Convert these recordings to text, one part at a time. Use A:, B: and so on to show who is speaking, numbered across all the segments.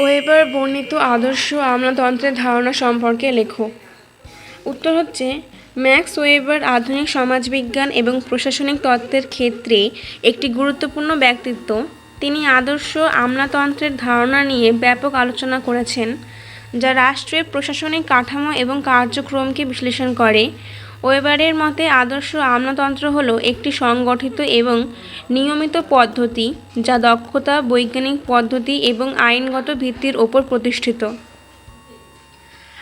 A: Weber বর্ণিত আদর্শ আমলাতন্ত্রের ধারণা সম্পর্কে লেখো। উত্তর হচ্ছে, ম্যাক্স ওয়েবার আধুনিক সমাজবিজ্ঞান এবং প্রশাসনিক তত্ত্বের ক্ষেত্রে একটি গুরুত্বপূর্ণ ব্যক্তিত্ব। তিনি আদর্শ আমলাতন্ত্রের ধারণা নিয়ে ব্যাপক আলোচনা করেছেন, যা রাষ্ট্রের প্রশাসনিক কাঠামো এবং কার্যক্রমকে বিশ্লেষণ করে। ওয়েবারের মতে আদর্শ আমলাতন্ত্র হল একটি সংগঠিত এবং নিয়মিত পদ্ধতি যা দক্ষতা, বৈজ্ঞানিক পদ্ধতি এবং আইনগত ভিত্তির ওপর প্রতিষ্ঠিত।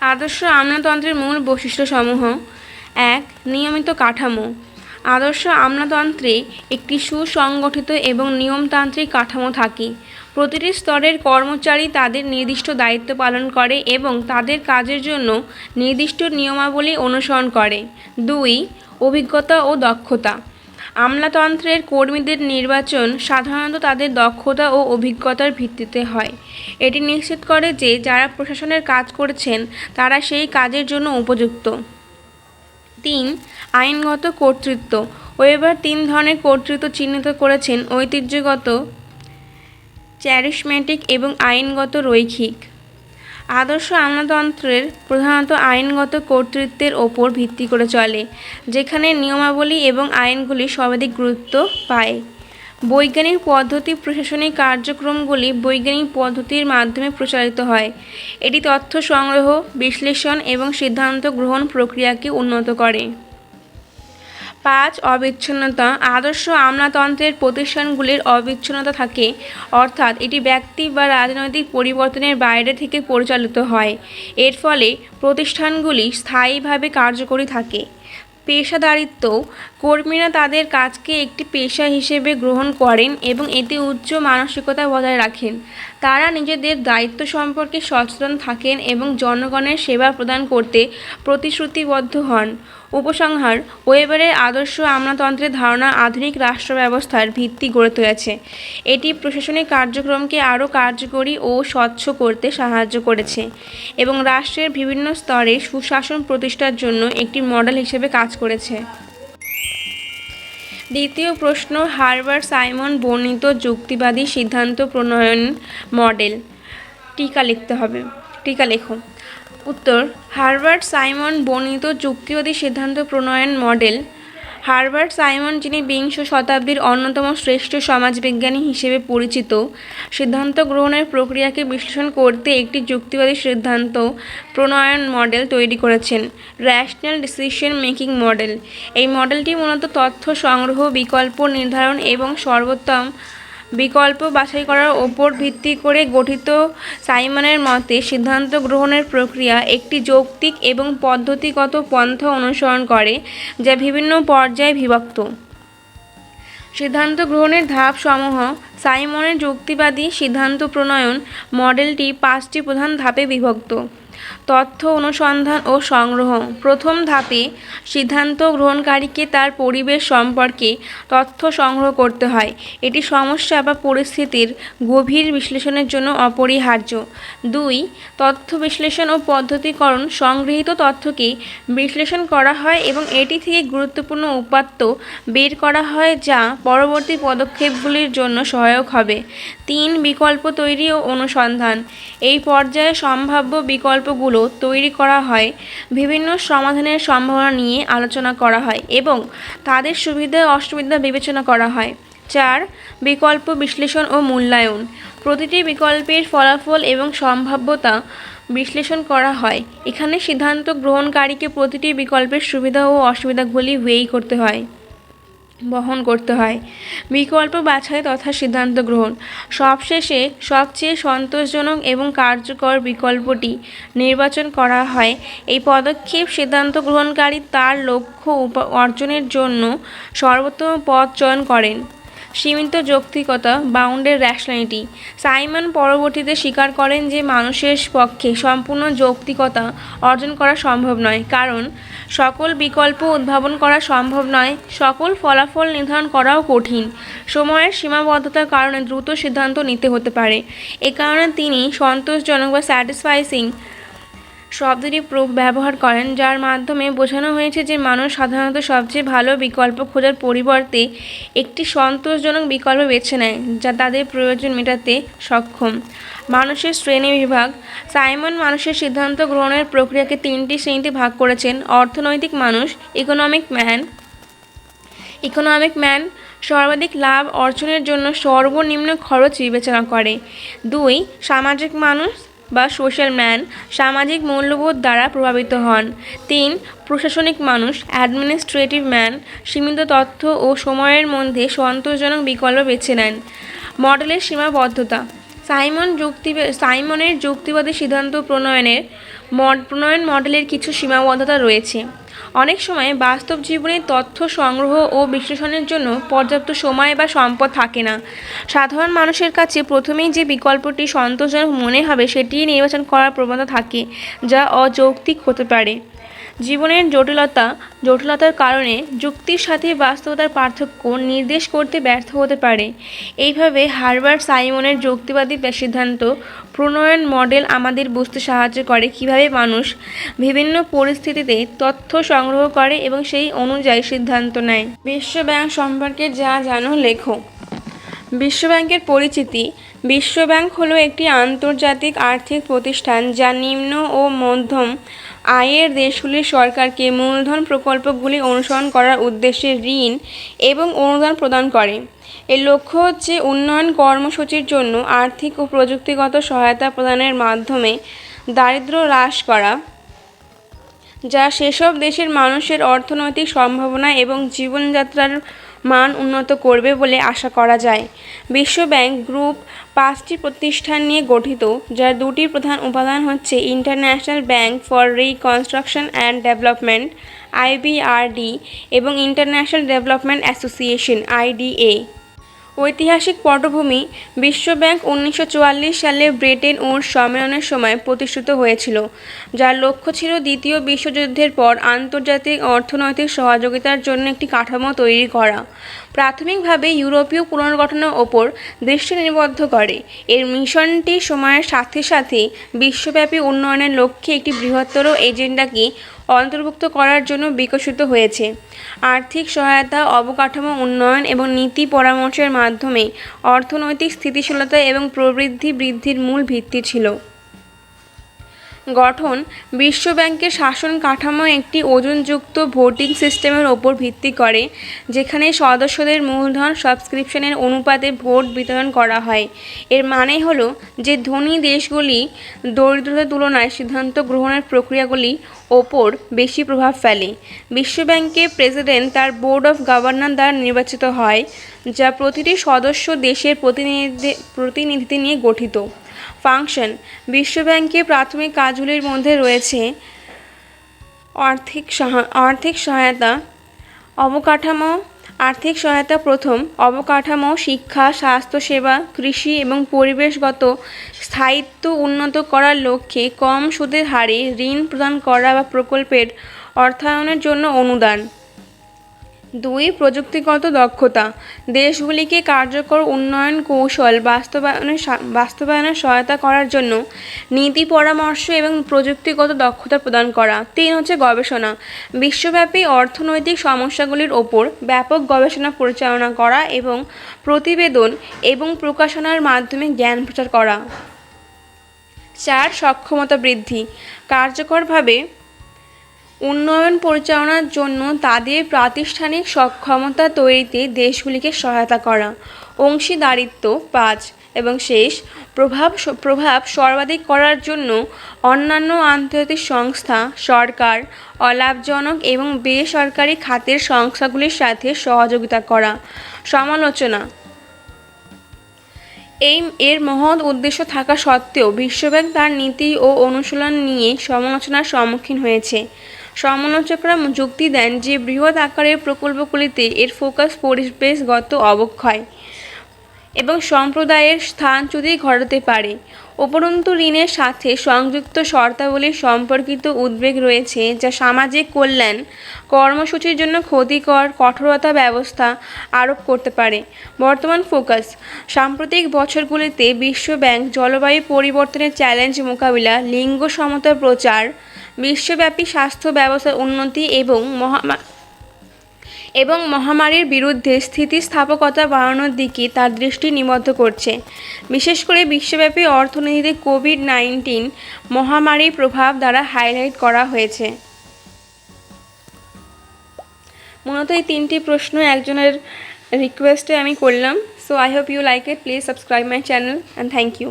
A: আদর্শ আমলাতন্ত্রের মূল বৈশিষ্ট্যসমূহ এক, নিয়মিত কাঠামো। আদর্শ আমলাতন্ত্রে একটি সুসংগঠিত এবং নিয়মতান্ত্রিক কাঠামো থাকে। প্রতিটি স্তরের কর্মচারী তাদের নির্দিষ্ট দায়িত্ব পালন করে এবং তাদের কাজের জন্য নির্দিষ্ট নিয়মাবলী অনুসরণ করে। দুই, অভিজ্ঞতা ও দক্ষতা। আমলাতন্ত্রের কর্মীদের নির্বাচন সাধারণত তাদের দক্ষতা ও অভিজ্ঞতার ভিত্তিতে হয়। এটি নিশ্চিত করে যে যারা প্রশাসনের কাজ করেছেন, তারা সেই কাজের জন্য উপযুক্ত। তিন, আইনগত কর্তৃত্ব। ওয়েবার তিন ধরনের কর্তৃত্ব চিহ্নিত করেছেন ঐতিহ্যগত চ্যারিসম্যাটিক এবং আইনগত রৈখিক। আদর্শ আমলাতন্ত্রের প্রধানত আইনগত কর্তৃত্বের ওপর ভিত্তি করে চলে, যেখানে নিয়মাবলী এবং আইনগুলি সর্বাধিক গুরুত্ব পায়। বৈজ্ঞানিক পদ্ধতি প্রশাসনিক কার্যক্রমগুলি বৈজ্ঞানিক পদ্ধতির মাধ্যমে প্রচারিত হয়। এটি তথ্য সংগ্রহ, বিশ্লেষণ এবং সিদ্ধান্ত গ্রহণ প্রক্রিয়াকে উন্নত করে। পাঁচ অবিচ্ছিন্নতা, আদর্শ আমলাতন্ত্রের প্রতিষ্ঠানগুলির অবিচ্ছিন্নতা থাকে। অর্থাৎ এটি ব্যক্তি বা রাজনৈতিক পরিবর্তনের বাইরে থেকে পরিচালিত হয়। এর ফলে প্রতিষ্ঠানগুলি স্থায়ীভাবে কার্যকরী থাকে। পেশাদারিত্ব, কর্মীরা তাদের কাজকে একটি পেশা হিসেবে গ্রহণ করেন এবং এতে উচ্চ মানসিকতা বজায় রাখেন। তারা নিজেদের দায়িত্ব সম্পর্কে সচেতন থাকেন এবং জনগণের সেবা প্রদান করতে প্রতিশ্রুতিবদ্ধ হন। উপসংহার ওয়েবারের আদর্শ আমলাতন্ত্রের ধারণা আধুনিক রাষ্ট্র ব্যবস্থার ভিত্তি গড়ে তুলেছে। এটি প্রশাসনিক কার্যক্রমকে আরও কার্যকরী ও স্বচ্ছ করতে সাহায্য করেছে এবং রাষ্ট্রের বিভিন্ন স্তরে সুশাসন প্রতিষ্ঠার জন্য একটি মডেল হিসেবে কাজ করেছে। দ্বিতীয় প্রশ্ন হারবার সাইমন বর্ণিত যুক্তিবাদী সিদ্ধান্ত প্রণয়ন মডেল। টিকা লিখতে হবে। টিকা লেখো। উত্তর, হারবার্ট সাইমন বর্ণিত যুক্তিবাদী সিদ্ধান্ত প্রণয়ন মডেল হারবার্ট সাইমন, যিনি বিংশ শতাব্দীর অন্যতম শ্রেষ্ঠ সমাজবিজ্ঞানী হিসেবে পরিচিত, সিদ্ধান্ত গ্রহণের প্রক্রিয়াকে বিশ্লেষণ করতে একটি যুক্তিবাদী সিদ্ধান্ত প্রণয়ন মডেল তৈরি করেছেন, র্যাশনাল ডিসিশন মেকিং মডেল। এই মডেলটি মূলত তথ্য সংগ্রহ, বিকল্প নির্ধারণ এবং সর্বোত্তম বিকল্প বাছাই করার ওপর ভিত্তি করে গঠিত সাইমনের মতে সিদ্ধান্ত গ্রহণের প্রক্রিয়া একটি যৌক্তিক এবং পদ্ধতিগত পন্থা অনুসরণ করে, যা বিভিন্ন পর্যায়ে বিভক্ত। সিদ্ধান্ত গ্রহণের ধাপসমূহ সাইমনের যুক্তিবাদী সিদ্ধান্ত প্রণয়ন মডেলটি পাঁচটি প্রধান ধাপে বিভক্ত। তথ্য অনুসন্ধান ও সংগ্রহ। প্রথম ধাপে সিদ্ধান্ত গ্রহণকারীকে তার পরিবেশ সম্পর্কে তথ্য সংগ্রহ করতে হয়। এটি সমস্যা বা পরিস্থিতির গভীর বিশ্লেষণের জন্য অপরিহার্য। দুই, তথ্য বিশ্লেষণ ও পদ্ধতিকরণ সংগৃহীত তথ্যকে বিশ্লেষণ করা হয় এবং এটি থেকে গুরুত্বপূর্ণ উপাত্ত বের করা হয় যা পরবর্তী পদক্ষেপগুলির জন্য সহায়ক হবে। তিন, বিকল্প তৈরি ও অনুসন্ধান। এই পর্যায়ে সম্ভাব্য বিকল্পগুলো তৈরি করা হয়, বিভিন্ন সমাধানের সম্ভাবনা নিয়ে আলোচনা করা হয় এবং তাদের সুবিধা অসুবিধা বিবেচনা করা হয়। চার, বিকল্প বিশ্লেষণ ও মূল্যায়ন। প্রতিটি বিকল্পের ফলাফল এবং সম্ভাব্যতা বিশ্লেষণ করা হয়। এখানে সিদ্ধান্ত গ্রহণকারীকে প্রতিটি বিকল্পের সুবিধা ও অসুবিধাগুলি ওয়েই করতে হয়। বহন করতে হয়। বিকল্প বাছাই তথা সিদ্ধান্ত গ্রহণ। সবশেষে সবচেয়ে সন্তোষজনক এবং কার্যকর বিকল্পটি নির্বাচন করা হয়। এই পদক্ষেপ সিদ্ধান্ত গ্রহণকারী তার লক্ষ্য অর্জনের জন্য সর্বোত্তম পথ চয়ন করেন। সীমিত যৌক্তিকতা, বাউন্ডের র্যাশনালিটি সাইমন পরবর্তীতে স্বীকার করেন যে মানুষের পক্ষে সম্পূর্ণ যৌক্তিকতা অর্জন করা সম্ভব নয়, কারণ সকল বিকল্প উদ্ভাবন করা সম্ভব নয়, সকল ফলাফল নির্ধারণ করাও কঠিন। সময়ের সীমাবদ্ধতার কারণে দ্রুত সিদ্ধান্ত নিতে হতে পারে। এ কারণে তিনি সন্তোষজনক বা স্যাটিসফাইসিং শব্দটি ব্যবহার করেন, যার মাধ্যমে বোঝানো হয়েছে যে মানুষ সাধারণত সবচেয়ে ভালো বিকল্প খোঁজার পরিবর্তে একটি সন্তোষজনক বিকল্প বেছে নেয়, যা তাদের প্রয়োজন মেটাতে সক্ষম। মানুষের শ্রেণি বিভাগ সাইমন মানুষের সিদ্ধান্ত গ্রহণের প্রক্রিয়াকে তিনটি শ্রেণীতে ভাগ করেছেন, অর্থনৈতিক মানুষ, ইকোনমিক ম্যান। ইকোনমিক ম্যান সর্বাধিক লাভ অর্জনের জন্য সর্বনিম্ন খরচ বিবেচনা করে। দুই, সামাজিক মানুষ বা সোশ্যাল ম্যান সামাজিক মূল্যবোধ দ্বারা প্রভাবিত হন। তিন, প্রশাসনিক মানুষ, অ্যাডমিনিস্ট্রেটিভ ম্যান, সীমিত তথ্য ও সময়ের মধ্যে সন্তোষজনক বিকল্প বেছে নেন। মডেলের সীমাবদ্ধতা। সাইমন যুক্তি সাইমনের যুক্তিবাদী সিদ্ধান্ত প্রণয়নের প্রণয়ন মডেলের কিছু সীমাবদ্ধতা রয়েছে। অনেক সময় বাস্তব জীবনে তথ্য সংগ্রহ ও বিশ্লেষণের জন্য পর্যাপ্ত সময় বা সম্পদ থাকে না। সাধারণ মানুষের কাছে প্রথমেই যে বিকল্পটি সন্তোষজনক মনে হবে সেটি নির্বাচন করার প্রবণতা থাকে, যা অযৌক্তিক হতে পারে। জীবনের জটিলতা, জটিলতার কারণে যুক্তির সাথে বাস্তবতার পার্থক্য নির্দেশ করতে ব্যর্থ হতে পারে। এইভাবে হারবার্ট সাইমনের যুক্তিবাদী সিদ্ধান্ত প্রণয়ন মডেল আমাদের বুঝতে সাহায্য করে কীভাবে মানুষ বিভিন্ন পরিস্থিতিতে তথ্য সংগ্রহ করে এবং সেই অনুযায়ী সিদ্ধান্ত নেয়। বিশ্বব্যাংক সম্পর্কে যা জানো লেখো। বিশ্বব্যাংকের পরিচিতি। বিশ্বব্যাংক হলো একটি আন্তর্জাতিক আর্থিক প্রতিষ্ঠান যা নিম্ন ও মধ্যম আয়ের দেশগুলির সরকারকে মূলধন প্রকল্পগুলি অনুসরণ করার উদ্দেশ্যে ঋণ এবং অনুদান প্রদান করে। এর লক্ষ্য হচ্ছে উন্নয়ন কর্মসূচির জন্য আর্থিক ও প্রযুক্তিগত সহায়তা প্রদানের মাধ্যমে দারিদ্র হ্রাস করা, যা সেসব দেশের মানুষের অর্থনৈতিক সম্ভাবনা এবং জীবনযাত্রার মান উন্নত করবে বলে আশা করা যায়। বিশ্বব্যাংক গ্রুপ পাঁচটি প্রতিষ্ঠান নিয়ে গঠিত, যার দুটি প্রধান উপাদান হচ্ছে international bank for reconstruction and development, IBRD, এবং ইন্টারন্যাশনাল ডেভেলপমেন্ট অ্যাসোসিয়েশন, আইডিএ। ঐতিহাসিক পটভূমি বিশ্বব্যাংক উনিশশো চুয়াল্লিশ সালে ব্রিটেন উডস সম্মেলনের সময় প্রতিষ্ঠিত হয়েছিল, যার লক্ষ্য ছিল দ্বিতীয় বিশ্বযুদ্ধের পর আন্তর্জাতিক অর্থনৈতিক সহযোগিতার জন্য একটি কাঠামো তৈরি করা। প্রাথমিকভাবে ইউরোপীয় পুনর্গঠনের ওপর দৃষ্টি নিবদ্ধ করে। এর মিশনটি সময়ের সাথে সাথে বিশ্বব্যাপী উন্নয়নের লক্ষ্যে একটি বৃহত্তর এজেন্ডাকে অন্তর্ভুক্ত করার জন্য বিকশিত হয়েছে। আর্থিক সহায়তা, অবকাঠামো উন্নয়ন এবং নীতি পরামর্শের মাধ্যমে অর্থনৈতিক স্থিতিশীলতা এবং প্রবৃদ্ধি বৃদ্ধির মূল ভিত্তি ছিল। গঠন বিশ্বব্যাংকের শাসন কাঠামো একটি ওজনযুক্ত ভোটিং সিস্টেমের ওপর ভিত্তি করে, যেখানে সদস্যদের মূলধন সাবস্ক্রিপশনের অনুপাতে ভোট বিতরণ করা হয়। এর মানে হলো যে ধনী দেশগুলি দরিদ্রতার তুলনায় সিদ্ধান্ত গ্রহণের প্রক্রিয়াগুলি ওপর বেশি প্রভাব ফেলে। বিশ্বব্যাংকের প্রেসিডেন্ট তার বোর্ড অফ গভর্নর দ্বারা নির্বাচিত হয়, যা প্রতিটি সদস্য দেশের প্রতিনিধি প্রতিনিধি নিয়ে গঠিত। ফাংশন। বিশ্বব্যাংকের প্রাথমিক কাজগুলির মধ্যে রয়েছে আর্থিক আর্থিক সহায়তা, অবকাঠামো, আর্থিক সহায়তা প্রথম, অবকাঠামো, শিক্ষা, স্বাস্থ্যসেবা, কৃষি এবং পরিবেশগত স্থায়িত্ব উন্নত করার লক্ষ্যে কম সুদের হারে ঋণ প্রদান করা বা প্রকল্পের অর্থায়নের জন্য অনুদান। দুই, প্রযুক্তিগত দক্ষতা। দেশগুলিকে কার্যকর উন্নয়ন কৌশল বাস্তবায়নে সা- বাস্তবায়নে সহায়তা করার জন্য নীতি পরামর্শ এবং প্রযুক্তিগত দক্ষতা প্রদান করা। তিন হচ্ছে গবেষণা। বিশ্বব্যাপী অর্থনৈতিক সমস্যাগুলির ওপর ব্যাপক গবেষণা পরিচালনা করা এবং প্রতিবেদন এবং প্রকাশনার মাধ্যমে জ্ঞান প্রচার করা। চার, সক্ষমতা বৃদ্ধি। কার্যকরভাবে উন্নয়ন পরিচালনার জন্য তাদের প্রাতিষ্ঠানিক সক্ষমতা তৈরিতে দেশগুলিকে সহায়তা করা, অংশীদারিত্ব পাঁচ, এবং শেষ, প্রভাব প্রভাব সর্বাধিক করার জন্য অন্যান্য আন্তর্জাতিক সংস্থা, সরকার, অলাভজনক এবং বেসরকারি খাতের সংস্থাগুলির সাথে সহযোগিতা করা। সমালোচনা এই, এর মহৎ উদ্দেশ্য থাকা সত্ত্বেও বিশ্বব্যাংক তার নীতি ও অনুশীলন নিয়ে সমালোচনার সম্মুখীন হয়েছে। সমালোচকরা যুক্তি দেন যে বৃহৎ আকারের প্রকল্পগুলিতে এর ফোকাস পরিবেশগত অবক্ষয় এবং সম্প্রদায়ের স্থানচ্যুতি ঘটাতে পারে। উপরন্তু ঋণের সাথে সংযুক্ত শর্তাবলী সম্পর্কিত উদ্বেগ রয়েছে যা সামাজিক কল্যাণ, কর্মসূচির জন্য ক্ষতিকর, কঠোরতা ব্যবস্থা আরোপ করতে পারে। বর্তমান ফোকাস, সাম্প্রতিক বছরগুলিতে বিশ্বব্যাংক জলবায়ু পরিবর্তনের চ্যালেঞ্জ মোকাবিলা, লিঙ্গ সমতার প্রচার, বিশ্বব্যাপী স্বাস্থ্য ব্যবস্থার উন্নতি এবং মহামা এবং মহামারীর বিরুদ্ধে স্থিতিস্থাপকতা বাড়ানোর দিকে তার দৃষ্টি নিবদ্ধ করছে। বিশেষ করে বিশ্বব্যাপী অর্থনীতিতে কোভিড নাইন্টিন মহামারীর প্রভাব দ্বারা হাইলাইট করা হয়েছে। মূলত এই তিনটি প্রশ্ন একজনের রিকোয়েস্টে আমি করলাম। So I hope you like it please subscribe my channel and thank you